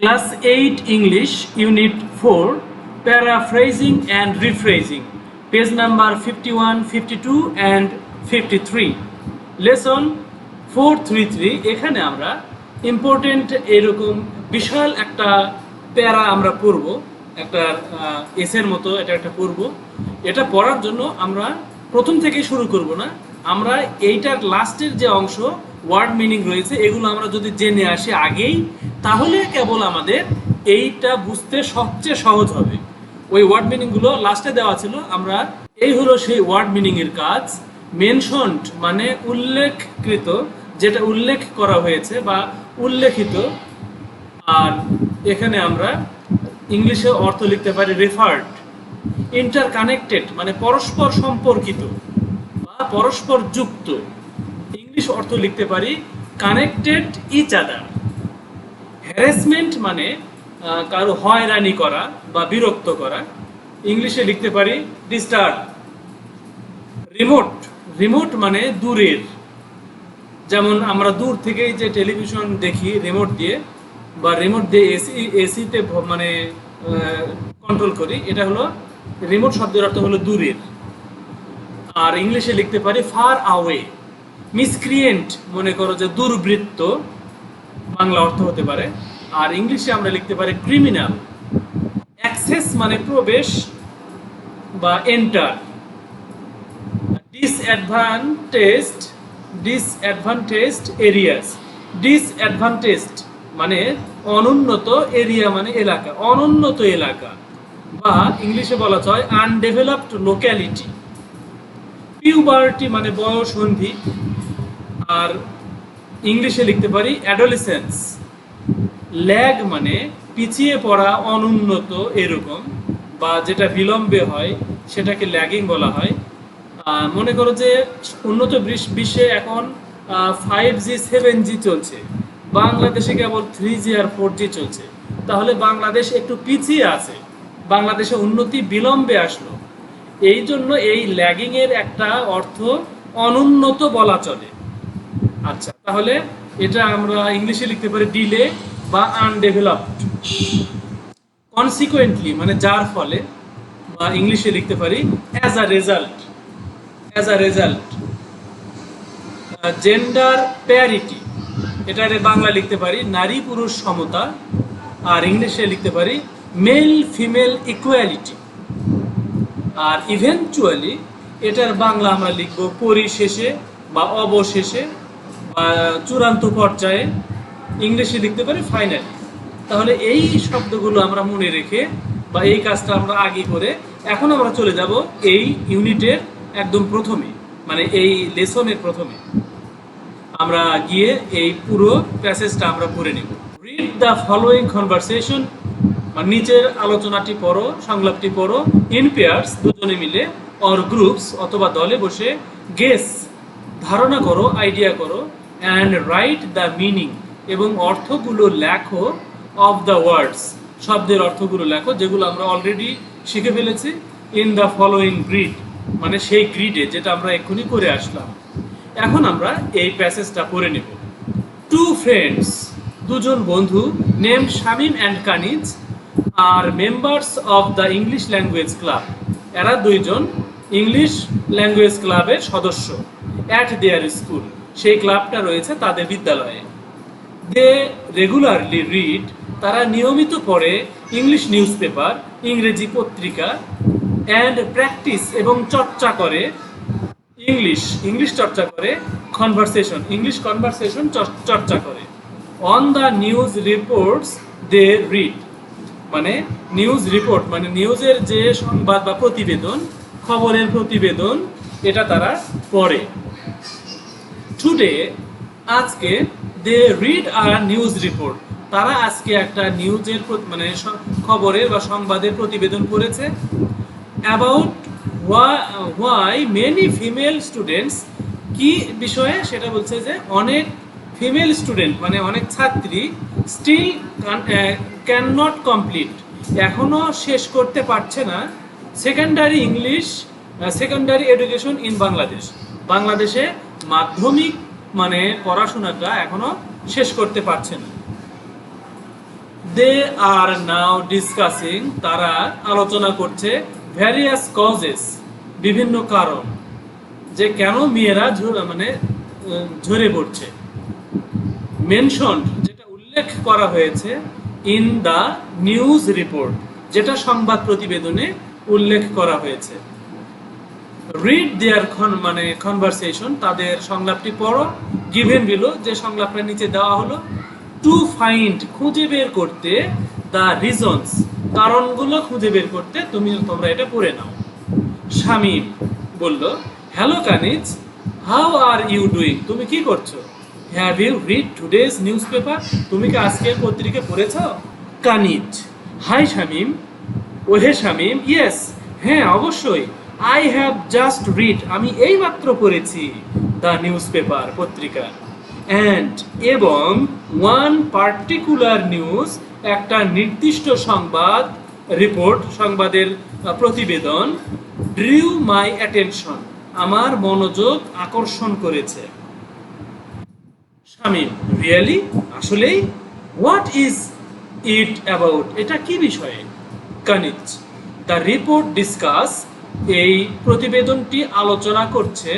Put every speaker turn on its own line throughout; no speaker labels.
Class 8 English Unit 4 Paraphrasing and Rephrasing. Page number 51, 52 and 53 Lesson 433 এখানে আমরা important এরকম বিশাল একটা প্যারা আমরা পড়ব। একটা এসের মতো এটা একটা পড়ব। এটা পড়ার জন্য আমরা প্রথম থেকে শুরু করব না। আমরা এইটার লাস্টের যে অংশ ওয়ার্ড মিনিং রয়েছে, এগুলো আমরা যদি জেনে আসি আগেই, তাহলে কেবল আমাদের এইটা বুঝতে সবচেয়ে সহজ হবে। ওই ওয়ার্ড মিনিংগুলো লাস্টে দেওয়া ছিল, আমরা এই হলো সেই ওয়ার্ড মিনিং এর কাজ। মেনশনড মানে উল্লেখকৃত, যেটা উল্লেখ করা হয়েছে বা উল্লেখিত। আর এখানে আমরা ইংলিশে অর্থ লিখতে পারি রেফার্ড ইন্টার কানেক্টেড মানে পরস্পর সম্পর্কিত বা পরস্পর যুক্ত। ইংলিশ অর্থ লিখতে পারি কানেক্টেড ইচ আদার হ্যারাসমেন্ট মানে কারও হয়রানি করা বা বিরক্ত করা। ইংলিশে লিখতে পারি ডিস্টার্ব রিমোট রিমোট মানে দূরের। যেমন আমরা দূর থেকেই যে টেলিভিশন দেখি রিমোট দিয়ে, বা রিমোট দিয়ে এসি এসিতে মানে কন্ট্রোল করি, এটা হলো রিমোট শব্দের অর্থ হলো দূরের। আর ইংলিশে লিখতে পারি ফার আওয়ে মিসক্রিয়েন্ট মনে করো যে দুর্বৃত্ত, বাংলা অর্থ হতে পারে, আর ইংলিশে আমরা লিখতে পারি ক্রিমিনাল অ্যাক্সেস মানে প্রবেশ বা enter disadvantage disadvantage areas disadvantage মানে অনুন্নত এরিয়া মানে এলাকা, অনুন্নত এলাকা বা ইংলিশে বলা হয় আনডেভেলপড লোক্যালিটি পিউবার্টি মানে বয়সন্ধি। আর ইংলিশে লিখতে পারি অ্যাডোলিসেন্স ল্যাগ মানে পিছিয়ে পড়া, অনুন্নত এরকম বা যেটা বিলম্বে হয়, সেটাকে ল্যাগিং বলা হয়। মনে করো যে উন্নত বিশ্বে এখন ফাইভ জি সেভেন জি চলছে। বাংলাদেশে কেবল থ্রি জি আর ফোর জি চলছে। তাহলে বাংলাদেশ একটু পিছিয়ে আছে। বাংলাদেশে উন্নতি বিলম্বে আসলো। এই জন্য এই ল্যাগিংয়ের একটা অর্থ অনুন্নত বলা চলে। আচ্ছা তাহলে এটা আমরা ইংলিশে লিখতে পারি ডিলে বা আনডেভেলপড কনসিকুয়েন্টলি মানে যার ফলে, বা ইংলিশে লিখতে পারি as a result as a result gender parity এটারে বাংলা লিখতে পারি, নারী পুরুষ সমতা, আর ইংলিশে লিখতে পারি মেল ফিমেল ইকুয়ালিটি আর ইভেনচুয়ালি এটার বাংলা আমরা লিখব পরিশেষে বা অবশেষে বা চূড়ান্ত পর্যায়ে ইংলিশে লিখতে পারি ফাইনাল তাহলে এই শব্দগুলো আমরা মনে রেখে বা এই কাজটা আমরা আগে করে, এখন আমরা চলে যাব এই ইউনিটের একদম প্রথমে মানে এই লেসনের প্রথমে। আমরা গিয়ে এই পুরো প্যাসেজটা আমরা পড়ে নেব। রিড দ্য ফলোয়িং কনভারসেশন মানে নিচের আলোচনাটি পড়ো, সংলাপটি পড়ো ইন পেয়ার্স দুজনে মিলে অর গ্রুপস অথবা দলে বসে গেস ধারণা করো আইডিয়া করো অ্যান্ড রাইট দ্য মিনিং এবং অর্থগুলো লেখো অফ দ্য ওয়ার্ডস শব্দের অর্থগুলো লেখো, যেগুলো আমরা অলরেডি শিখে ফেলেছি ইন দ্য ফলোয়িং গ্রিড মানে সেই গ্রিডে যেটা আমরা এক্ষুনি করে আসলাম। এখন আমরা এই প্যাসেজটা পড়ে নেব। টু ফ্রেন্ডস দুজন বন্ধু name Shamim and Kaniz R members of the English language club এরা দুইজন ইংলিশ ল্যাঙ্গুয়েজ ক্লাবের সদস্য অ্যাট দেয়ার স্কুল সেই ক্লাবটা রয়েছে তাদের বিদ্যালয়ে। দে রেগুলারলি রিড, তারা নিয়মিত পড়ে ইংলিশ নিউজ পেপার ইংরেজি পত্রিকা, অ্যান্ড প্র্যাকটিস এবং চর্চা করে ইংলিশ ইংলিশ চর্চা করে কনভারসেশন, ইংলিশ কনভারসেশন চর্চা করে। On the news reports they read মানে নিউজ রিপোর্ট মানে নিউজের যে সংবাদ বা প্রতিবেদন, খবরের প্রতিবেদন, এটা তারা পড়ে। টুডে আজকে দে রিড আর নিউজ রিপোর্ট তারা আজকে একটা নিউজের মানে খবরের বা সংবাদের প্রতিবেদন পড়েছে about why many female students কি বিষয়ে? সেটা বলছে যে অনেক ফিমেল স্টুডেন্ট মানে অনেক ছাত্রী স্টিল ক্যান নট কমপ্লিট এখনও শেষ করতে পারছে না secondary English secondary education in Bangladesh বাংলাদেশে মাধ্যমিক মানে পড়াশোনাটা এখনও শেষ করতে পারছে না। দে আর নাও ডিসকাসিং তারা আলোচনা করছে ভ্যারিয়াস কজেস বিভিন্ন কারণ, যে কেন মেয়েরা মানে ঝরে পড়ছে। মেনশন যেটা উল্লেখ করা হয়েছে ইন দ্য নিউজ রিপোর্ট যেটা সংবাদ প্রতিবেদনে উল্লেখ করা হয়েছে। রিড দেয়ার মানে কনভারসেশন তাদের সংলাপটি পড়ো গিভেন বিলো যে সংলাপটা নিচে দেওয়া হলো টু ফাইন্ড খুঁজে বের করতে দ্য রিজনস কারণগুলো খুঁজে বের করতে, তুমি তোমরা এটা পড়ে নাও। শামীম বলল hello Kaniz how are you doing তুমি কি করছ? Have you read today's newspaper তুমি কি আজকের পত্রিকা পড়েছ? কানিজ হাই শামীম। ওহে, শামীম ইয়েস হ্যাঁ অবশ্যই। আই হ্যাভ জাস্ট রিড আমি এইমাত্র পড়েছি দ্য নিউজ পেপার পত্রিকা। অ্যান্ড এবং ওয়ান পার্টিকুলার নিউজ একটা নির্দিষ্ট সংবাদ রিপোর্ট সংবাদের প্রতিবেদন ড্রিউ মাই অ্যাটেনশন আমার মনোযোগ আকর্ষণ করেছে। শামিম রিয়েলি আসলেই? হোয়াট ইজ ইট অ্যাবাউট এটা কি বিষয়ে? কানিজ দ্য রিপোর্ট ডিসকাস এই প্রতিবেদনটি আলোচনা করছে,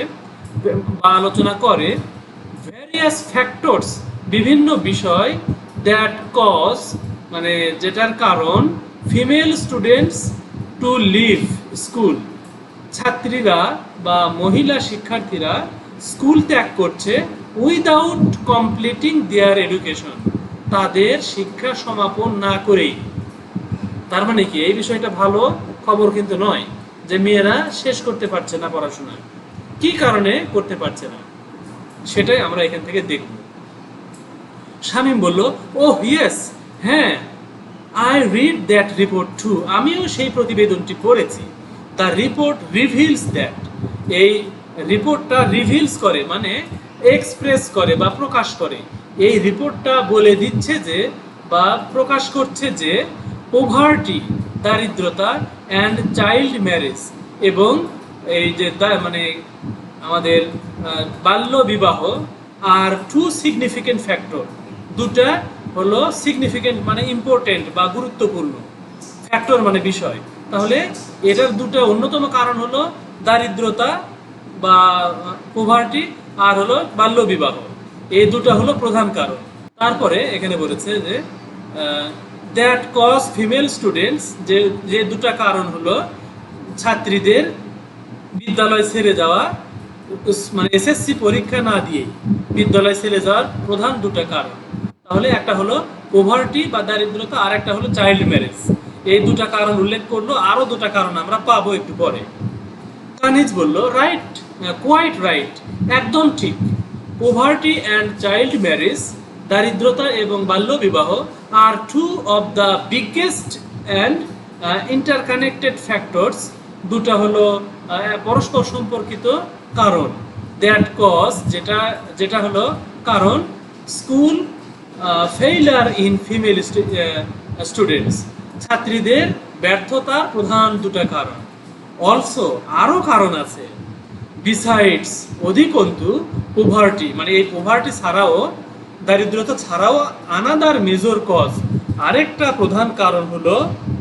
বা আলোচনা করে ভ্যারিয়াস ফ্যাক্টরস বিভিন্ন বিষয় দ্যাট কজ মানে যেটার কারণ female students to leave school ছাত্রীরা বা মহিলা শিক্ষার্থীরা স্কুল ত্যাগ করছে উইদাউট কমপ্লিটিং দেয়ার এডুকেশন তাদের শিক্ষা সমাপন না করেই। তার মানে কি? এই বিষয়টা ভালো খবর কিন্তু নয়। যে মেয়েরা শেষ করতে পারছে না পড়াশোনা, কি কারণে করতে পারছে না? সেটাই আমরা এখান থেকে দেখব। শামীম বলল ও ইয়েস হ্যাঁ I read that report too আমিও সেই প্রতিবেদনটি পড়েছি। দ্য রিপোর্ট রিভিলস দ্যাট এই রিপোর্টটা রিভিলস করে মানে এক্সপ্রেস করে বা প্রকাশ করে। এই রিপোর্টটা বলে দিচ্ছে যে বা প্রকাশ করছে যে পোভার্টি দারিদ্রতা অ্যান্ড চাইল্ড ম্যারেজ এবং এই যে মানে আমাদের বাল্য বিবাহ আর টু সিগনিফিকেন্ট ফ্যাক্টর দুটা হলো সিগনিফিকেন্ট মানে ইম্পর্টেন্ট বা গুরুত্বপূর্ণ। ফ্যাক্টর মানে বিষয়। তাহলে এটার দুটো অন্যতম কারণ হলো দারিদ্রতা বা পোভার্টি আর হলো বাল্য বিবাহ। এই দুটো হলো প্রধান কারণ। তারপরে এখানে বলেছে যে দ্যাট কজ ফিমেল স্টুডেন্টস যে যে দুটা কারণ হলো ছাত্রীদের বিদ্যালয় ছেড়ে যাওয়া মানে এসএসসি পরীক্ষা না দিয়ে বিদ্যালয় ছেড়ে যাওয়ার প্রধান দুটো কারণ। তাহলে একটা হলো পোভার্টি বা দারিদ্রতা, আর একটা হলো চাইল্ড ম্যারেজ এই দুটা কারণ উল্লেখ করল আরও দুটা কারণ আমরা পাবো একটু পরে। কানিজ বলল রাইট কোয়াইট রাইট একদম ঠিক। পোভার্টি অ্যান্ড চাইল্ড ম্যারেজ দারিদ্রতা এবং বাল্য বিবাহ আর two of the biggest and interconnected factors দুটা হলো পরস্পর সম্পর্কিত কারণ। দ্যাট কজ যেটা যেটা হলো কারণ school failure in female students ছাত্রীদের ব্যর্থতার প্রধান দুটা কারণ। অলসো আরও কারণ আছে। বিসাইডস অধিকন্তু পোভার্টি মানে এই পোভার্টি ছাড়াও দারিদ্রতা ছাড়াও আনাদার মেজর কজ আরেকটা প্রধান কারণ হলো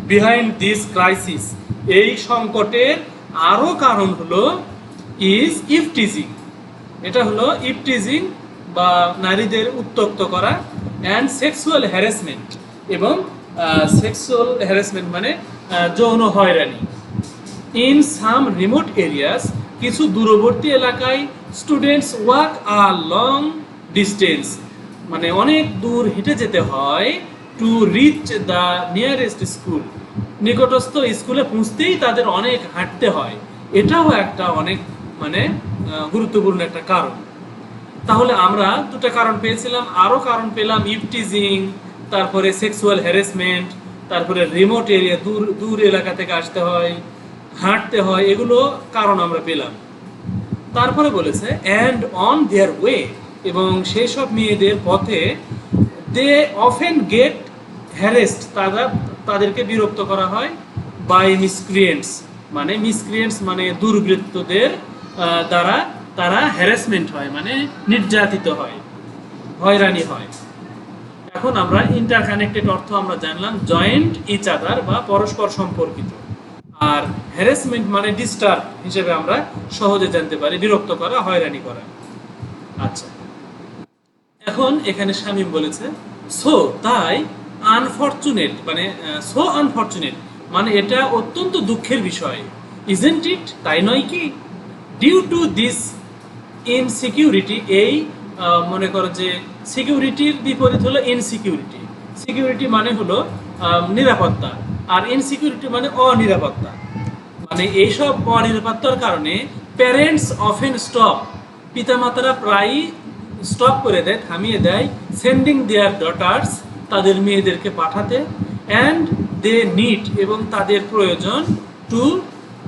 বিহাইন্ড দিস ক্রাইসিস এই সংকটের আরও কারণ হলো ইজ ইফটিজিং এটা হলো ইফটিজিং বা নারীদের উত্তক্ত করা অ্যান্ড সেক্সুয়াল হ্যারাসমেন্ট এবং সেক্সুয়াল হ্যারাসমেন্ট মানে যৌন হয়রানি। ইন সাম রিমোট এরিয়াস কিছু দূরবর্তী এলাকায় students walk a long distance মানে অনেক দূর হেঁটে যেতে হয় to reach the nearest school নিকটস্থ স্কুলে পৌঁছতেই তাদের অনেক হাঁটতে হয়। এটাও একটা অনেক মানে গুরুত্বপূর্ণ একটা কারণ। তাহলে আমরা দুটো কারণ পেয়েছিলাম। আরও কারণ পেলাম ইফটিজিং তারপরে সেক্সুয়াল হ্যারাসমেন্ট তারপরে রিমোট এরিয়া দূর দূর এলাকা থেকে আসতে হয়, হাঁটতে হয়, এগুলো কারণ আমরা পেলাম। তারপরে বলেছে অ্যান্ড অন দেয়ার ওয়ে এবং সেই সব মেয়েদের পথে দে অফেন গেট হ্যারেস্ট তারা তাদেরকে বিরক্ত করা হয় বাই মিসক্রিয়েন্টস মানে মিসক্রিয়েন্টস মানে দুর্বৃত্তদের দ্বারা তারা হ্যারাসমেন্ট হয় মানে নির্যাতিত হয়, হয়রানি হয়। এখন আমরা ইন্টারকানেক্টেড অর্থ আমরা জানলাম জয়েন্ট ইচ আদার বা পরস্পর সম্পর্কিত। আর হ্যারাসমেন্ট মানে ডিস্টার্ব হিসেবে আমরা সহজে জানতে পারি, বিরক্ত করা, হয়রানি করা। আচ্ছা। এখন এখানে শামীম বলেছে, সো, তাই আনফরচুনেট মানে সো আনফরচুনেট মানে এটা অত্যন্ত দুঃখের বিষয়। ইজেন্ট ইট তাই নয় কি? ডিউ টু দিস ইনসিকিউরিটি এই মনে করো যে সিকিউরিটির বিপরীত হলো ইনসিকিউরিটি সিকিউরিটি মানে হলো নিরাপত্তা, আর ইনসিকিউরিটি মানে অনিরাপত্তা। মানে এইসব অনিরাপত্তার কারণে প্যারেন্টস অফেন স্টপ পিতামাতারা প্রায়ই স্টপ করে দেয়, থামিয়ে দেয় সেন্ডিং দেয়ার ডটার্স তাদের মেয়েদেরকে পাঠাতে অ্যান্ড দে নিড এবং তাদের প্রয়োজন টু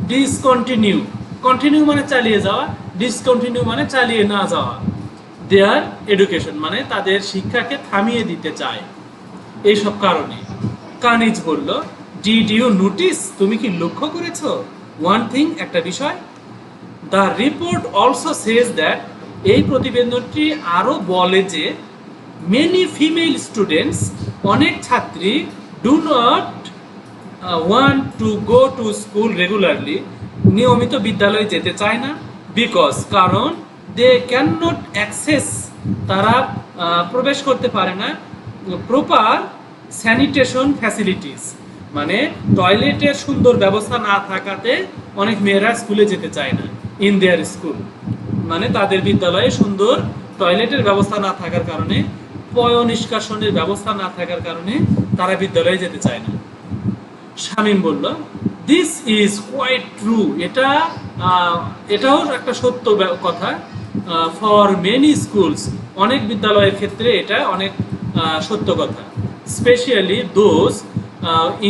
ডিসকন্টিনিউ কন্টিনিউ মানে চালিয়ে যাওয়া ডিসকন্টিনিউ মানে চালিয়ে না যাওয়া। দেয়ার এডুকেশন মানে তাদের শিক্ষাকে থামিয়ে দিতে চায়। এইসব কারণে। কানিজ বলল ডিড ইউ নোটিস তুমি কি লক্ষ্য করেছ? ওয়ান থিং একটা বিষয়। The report also says that এই প্রতিবেদনটি আরও বলে যে মেনি ফিমেল স্টুডেন্টস অনেক ছাত্রী do not want to go to school regularly নিয়মিত বিদ্যালয়ে যেতে চায় না বিকজ কারণ দে ক্যান নট অ্যাক্সেস তারা প্রবেশ করতে পারে না। প্রপার স্যানিটেশন ফ্যাসিলিটিস মানে টয়লেটের সুন্দর ব্যবস্থা না থাকাতে অনেক মেয়েরা স্কুলে যেতে চায় না ইন দেয়ার স্কুল মানে তাদের বিদ্যালয়ে সুন্দর টয়লেটের ব্যবস্থা না থাকার কারণে পয় নিষ্কাশনের ব্যবস্থা না থাকার কারণে তারা বিদ্যালয়ে যেতে চায় না। শামীম বলল দিস ইজ কোয়াইট ট্রু এটা এটাও একটা সত্য কথা। ফর মেনি স্কুলস অনেক বিদ্যালয়ের ক্ষেত্রে এটা অনেক সত্য কথা। Specially those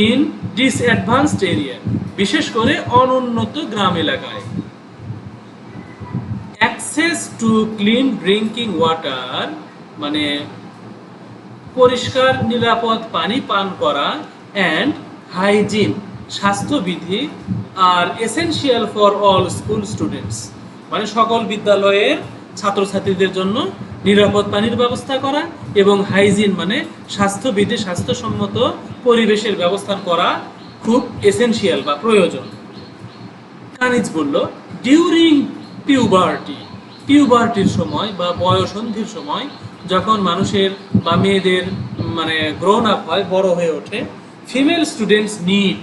in disadvantaged area বিশেষ করে অনুন্নত গ্রাম এলাকায়। Access to clean drinking water মানে পরিষ্কার, নিরাপদ পানি পান করা অ্যান্ড হাইজিন স্বাস্থ্যবিধি আর essential for all school students মানে সকল বিদ্যালয়ের ছাত্রছাত্রীদের জন্য নিরাপদ পানির ব্যবস্থা করা এবং হাইজিন মানে স্বাস্থ্যবিধি, স্বাস্থ্যসম্মত পরিবেশের ব্যবস্থা করা খুব এসেনশিয়াল বা প্রয়োজন। কানিজ বলল ডিউরিং পিউবার্টি পিউবার্টির সময় বা বয়সন্ধির সময় যখন মানুষের বা মেয়েদের মানে গ্রোন আপ হয়, বড় হয়ে ওঠে ফিমেল স্টুডেন্টস নিড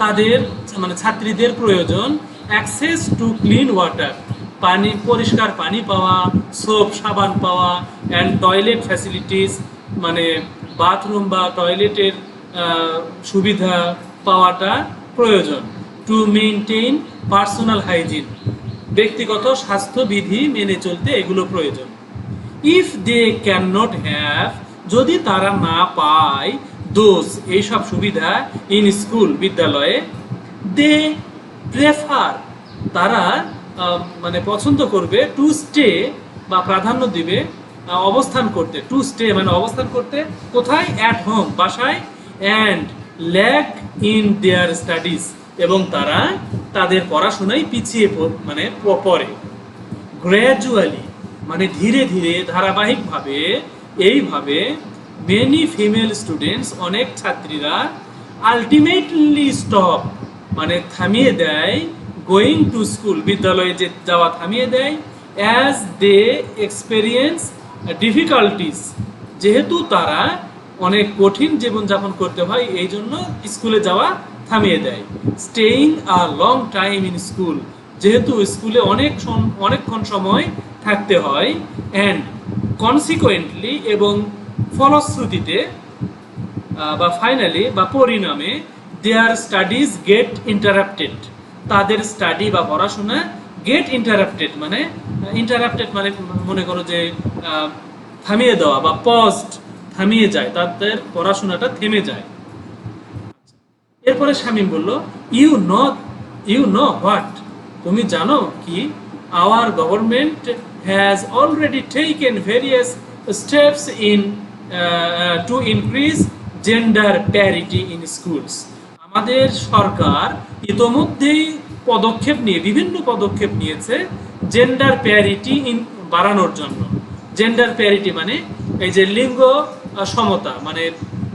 তাদের মানে ছাত্রীদের প্রয়োজন অ্যাক্সেস টু ক্লিন ওয়াটার পানি, পরিষ্কার পানি পাওয়া সোপ সাবান পাওয়া অ্যান্ড টয়লেট ফ্যাসিলিটিস মানে বাথরুম বা টয়লেটের সুবিধা পাওয়াটা প্রয়োজন। টু মেনটেইন পার্সোনাল হাইজিন ব্যক্তিগত স্বাস্থ্যবিধি মেনে চলতে এগুলো প্রয়োজন। If they can not have যদি তারা না পায় দোজ এইসব সুবিধা ইন স্কুল বিদ্যালয়ে দে প্রেফার তারা মানে পছন্দ করবে টু স্টে বা প্রাধান্য দিবে অবস্থান করতে। টু স্টে মানে অবস্থান করতে, কোথায়? অ্যাট হোম বাসায় and lack in their studies এবং তারা তাদের পড়াশোনায় পিছিয়ে মানে পড়ে। গ্র্যাজুয়ালি মানে ধীরে ধীরে, ধারাবাহিকভাবে, এইভাবে মেনি ফিমেল স্টুডেন্টস অনেক ছাত্রীরা আলটিমেটলি স্টপ মানে থামিয়ে দেয় গোয়িং টু স্কুল বিদ্যালয়ে যে যাওয়া থামিয়ে দেয় অ্যাজ দে এক্সপেরিয়েন্স ডিফিকাল্টিস যেহেতু তারা অনেক কঠিন জীবনযাপন করতে হয়, এই জন্য স্কুলে যাওয়া থামিয়ে দেয়। Staying a long time in school যেহেতু স্কুলে অনেক অনেকক্ষণ সময় থাকতে হয় অ্যান্ড কনসিকুয়েন্টলি এবং ফলশ্রুতিতে বা ফাইনালি বা পরিণামে দেয়ার স্টাডিজ গেট ইন্টারাপ্টেড তাদের স্টাডি বা পড়াশোনা গেট ইন্টারাপ্টেড মানে ইন্টারাপ্টেড মানে মনে করো যে থামিয়ে দেওয়া বা পজড থামিয়ে যায়। তাদের পড়াশোনাটা থেমে যায়। এরপরে শামীম বলল you know you know what তুমি জানো কি? Our government has already taken various steps in to increase gender parity in schools আমাদের সরকার ইতোমধ্যেই পদক্ষেপ নিয়ে, বিভিন্ন পদক্ষেপ নিয়েছে জেন্ডার প্যারিটি ইন বাড়ানোর জন্য। জেন্ডার প্যারিটি মানে এই যে লিঙ্গ সমতা মানে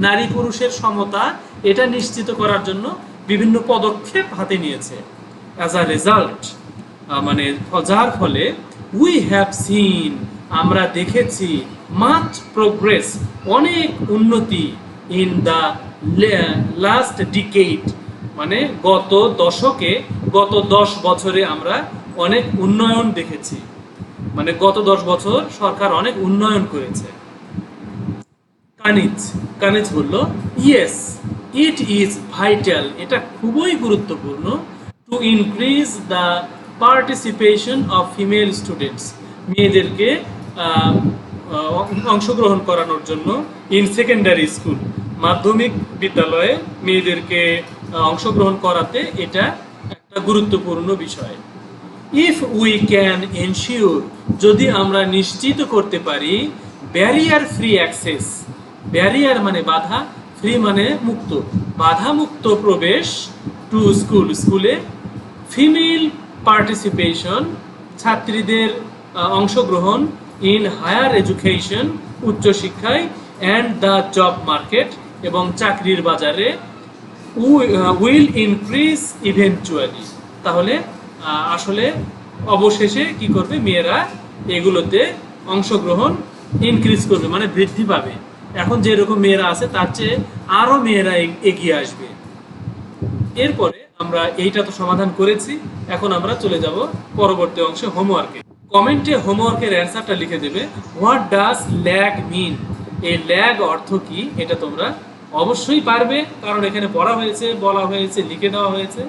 নারী পুরুষের সমতা এটা নিশ্চিত করার জন্য বিভিন্ন পদক্ষেপ হাতে নিয়েছে। অ্যাজ আ রেজাল্ট মানে যার ফলে উই হ্যাভ সিন আমরা দেখেছি মাচ প্রোগ্রেস অনেক উন্নতি ইন দ্য লাস্ট ডিকেট মানে গত দশকে, গত দশ বছরে আমরা অনেক উন্নয়ন দেখেছি। মানে গত দশ বছর সরকার অনেক উন্নয়ন করেছে। কানিজ কানিজ বলল ইয়েস ইট ইজ ভাইটাল এটা খুবই গুরুত্বপূর্ণ to increase the participation of female students মেয়েদেরকে অংশগ্রহণ করানোর জন্য ইন সেকেন্ডারি স্কুল মাধ্যমিক বিদ্যালয়ে মেয়েদেরকে অংশগ্রহণ করাতে এটা একটা গুরুত্বপূর্ণ বিষয়। ইফ উই ক্যান এনশিওর যদি আমরা নিশ্চিত করতে পারি ব্যারিয়ার ফ্রি অ্যাক্সেস ব্যারিয়ার মানে বাধা ফ্রি মানে মুক্ত। বাধা মুক্ত প্রবেশ টু স্কুল স্কুলে ফিমেল পার্টিসিপেশন ছাত্রীদের অংশগ্রহণ ইন হায়ার এডুকেশন উচ্চশিক্ষায় অ্যান্ড দ্য জব মার্কেট এবং চাকরির বাজারে উইল ইনক্রিজ ইভেন্চুয়ালি তাহলে আসলে অবশেষে কি করবে? মেয়েরা এগুলোতে অংশগ্রহণ ইনক্রিজ করবে মানে বৃদ্ধি পাবে। এখন যেরকম মেয়েরা আছে, তার চেয়ে আরও মেয়েরা এগিয়ে আসবে। এরপরে আমরা এইটা তো সমাধান করেছি, এখন আমরা চলে যাব পরবর্তী অংশে হোমওয়ার্কে কমেন্টে হোমওয়ার্কের অ্যান্সারটা লিখে দেবে হোয়াট ডাজ ল্যাগ মিন এই ল্যাগ অর্থ কি, এটা তোমরা অবশ্যই পারবে, কারণ এখানে পড়া হয়েছে, বলা হয়েছে, লিখে দেওয়া হয়েছে,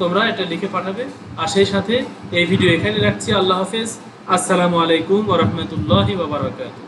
তোমরা এটা লিখে পাঠাবে। আর সেই সাথে এই ভিডিও এখানে রাখছি, আল্লাহ হাফেজ। আসসালামু আলাইকুম ওরহমতুল্লাহি বাবরকাতুহ